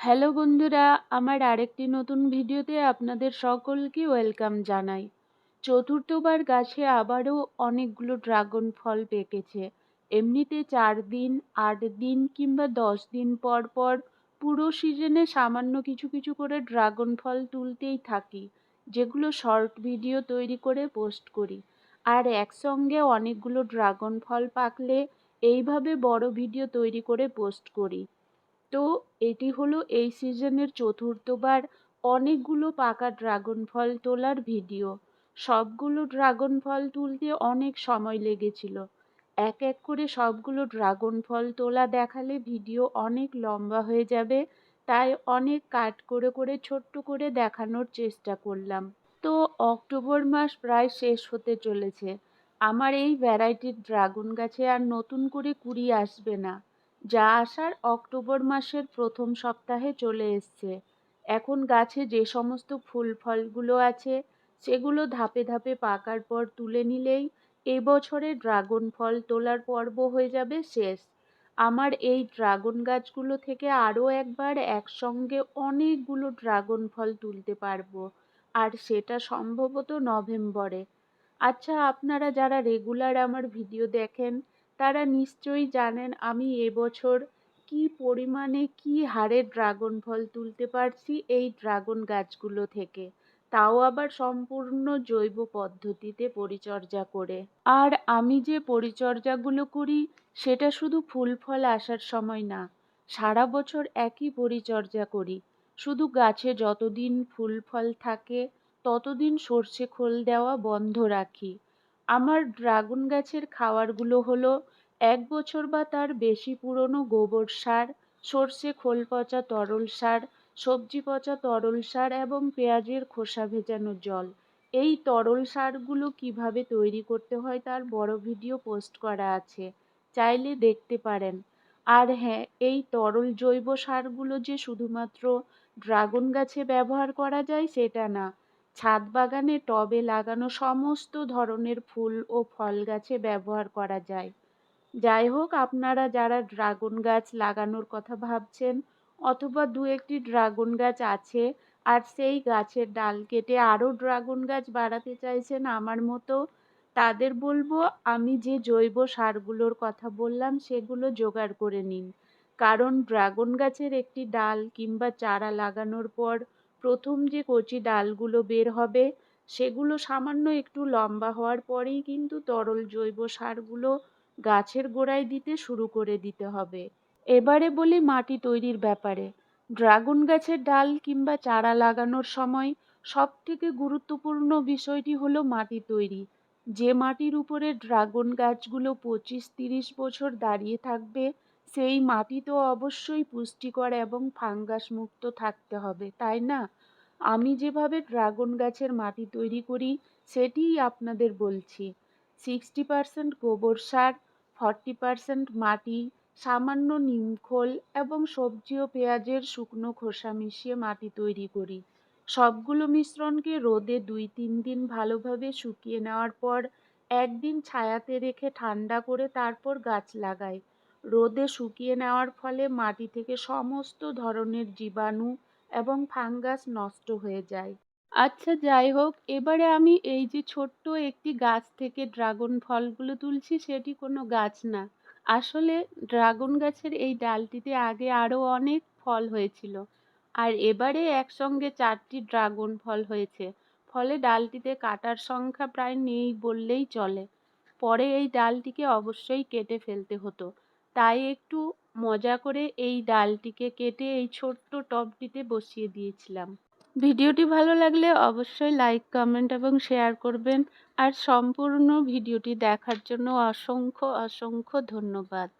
Hello বন্ধুরা, আমার আরেকটি নতুন ভিডিওতে আপনাদের সকলকে ওয়েলকাম জানাই। চতুর্থবার গাছে আবারও অনেকগুলো ড্রাগন ফল পেকেছে। এমনিতে চার দিন, আট দিন কিংবা দশ দিন পর পর পুরো সিজনে সামান্য কিছু কিছু করে ড্রাগন ফল তুলতেই থাকি, যেগুলো শর্ট ভিডিও তৈরি করে পোস্ট করি। আর একসঙ্গে অনেকগুলো ড্রাগন ফল পাকলে এইভাবে বড় ভিডিও তৈরি করে পোস্ট করি। তো এটি হলো এই সিজনের চতুর্থবার অনেকগুলো পাকা ড্রাগন ফল তোলার ভিডিও সবগুলো ড্রাগন ফল তুলতে অনেক সময় লেগেছিল। এক এক করে সবগুলো ড্রাগন ফল তোলা দেখালে ভিডিও অনেক লম্বা হয়ে যাবে, তাই অনেক কাট করে করে ছোট্ট করে দেখানোর চেষ্টা করলাম। তো অক্টোবর মাস প্রায় শেষ হতে চলেছে। আমার এই ভ্যারাইটির ড্রাগন গাছে আর নতুন করে কুড়ি আসবে না। যা আসার অক্টোবর মাসের প্রথম সপ্তাহে চলে এসছে। এখন গাছে যে সমস্ত ফুল ফলগুলো আছে, সেগুলো ধাপে ধাপে পাকার পর তুলে নিলেই এবছরে ড্রাগন ফল তোলার পর্ব হয়ে যাবে শেষ। আমার এই ড্রাগন গাছগুলো থেকে আরও একবার একসঙ্গে অনেকগুলো ড্রাগন ফল তুলতে পারব, আর সেটা সম্ভবত নভেম্বরে। আচ্ছা আপনারা যারা রেগুলার আমার ভিডিও দেখেন তারা নিশ্চয়ই জানেন আমি এবছর কি পরিমাণে কি হারে ড্রাগন ফল তুলতে পারছি এই ড্রাগন গাছগুলো থেকে। তাও আবার সম্পূর্ণ জৈব পদ্ধতিতে পরিচর্যা করে। আর আমি যে পরিচর্যাগুলো করি, সেটা শুধু ফুল ফল আসার সময় না, সারা বছর একই পরিচর্যা করি। শুধু গাছে যতদিন ফুল ফল থাকে, ততদিন সর্ষে খোল দেওয়া বন্ধ রাখি। আমার ড্রাগন গাছের খাওয়ারগুলো হলো এক বছর বা তার বেশি পুরনো গোবর সার, সর্ষে খোল পচা তরল সার, সবজি পচা তরল সার এবং পেঁয়াজের খোসা ভেজানো জল। এই তরল সারগুলো কীভাবে তৈরি করতে হয় তার বড় ভিডিও পোস্ট করা আছে, চাইলে দেখতে পারেন। আর হ্যাঁ এই তরল জৈব সারগুলো যে শুধুমাত্র ড্রাগন গাছে ব্যবহার করা যায় সেটা না ছাদ বাগানে টবে লাগানো সমস্ত ধরনের ফুল ও ফল গাছে ব্যবহার করা যায়। যাই হোক, আপনারা যারা ড্রাগন গাছ লাগানোর কথা ভাবছেন অথবা দু একটি ড্রাগন গাছ আছে আর সেই গাছের ডাল কেটে আরও ড্রাগন গাছ বাড়াতে চাইছেন আমার মতো, তাদের বলব আমি যে জৈব সারগুলোর কথা বললাম সেগুলো জোগাড় করে নিন। কারণ ড্রাগন গাছের একটি ডাল কিংবা চারা লাগানোর পর প্রথম যে কচি ডালগুলো বের হবে, সেগুলো সামান্য একটু লম্বা হওয়ার পরেই কিন্তু তরল জৈব সারগুলো গাছের গোড়ায় দিতে শুরু করে দিতে হবে। এবারে বলি মাটি তৈরির ব্যাপারে। ড্রাগন গাছের ডাল কিংবা চারা লাগানোর সময় সব থেকে গুরুত্বপূর্ণ বিষয়টি হলো মাটি তৈরি। যে মাটির উপরে ড্রাগন গাছগুলো পঁচিশ তিরিশ বছর দাঁড়িয়ে থাকবে সেই মাটি তো অবশ্যই পুষ্টিকর এবং ফাঙ্গাস মুক্ত থাকতে হবে, তাই না? আমি যেভাবে ড্রাগন গাছের মাটি তৈরি করি, সেটিই আপনাদের বলছি। সিক্সটি পারসেন্ট গোবর সার, ফর্টি পারসেন্ট মাটি, সামান্য নিমখোল এবং সবজি ও পেঁয়াজের শুকনো খোসা মিশিয়ে মাটি তৈরি করি। সবগুলো মিশ্রণকে রোদে দুই তিন দিন ভালোভাবে শুকিয়ে নেওয়ার পর একদিন ছায়াতে রেখে ঠান্ডা করে তারপর গাছ লাগাই। রোদে শুকিয়ে নেওয়ার ফলে মাটি থেকে সমস্ত ধরনের জীবাণু এবং ফাঙ্গাস নষ্ট হয়ে যায়। আচ্ছা যাই হোক, এবারে আমি এই যে ছোট্ট একটি গাছ থেকে ড্রাগন ফলগুলো তুলছি, সেটি কোনো গাছ না। আসলে ড্রাগন গাছের এই ডালটিতে আগে আরও অনেক ফল হয়েছিল, আর এবারে একসঙ্গে চারটি ড্রাগন ফল হয়েছে। ফলে ডালটিতে কাটার সংখ্যা প্রায় নেই বললেই চলে। পরে এই ডালটিকে অবশ্যই কেটে ফেলতে হতো। তাই একটু মজা করে এই ডালটিকে কেটে এই ছোট্ট টবটিতে বসিয়ে দিয়েছিলাম। ভিডিওটি ভালো লাগলে অবশ্যই লাইক, কমেন্ট এবং শেয়ার করবেন। আর সম্পূর্ণ ভিডিওটি দেখার জন্য অসংখ্য অসংখ্য ধন্যবাদ।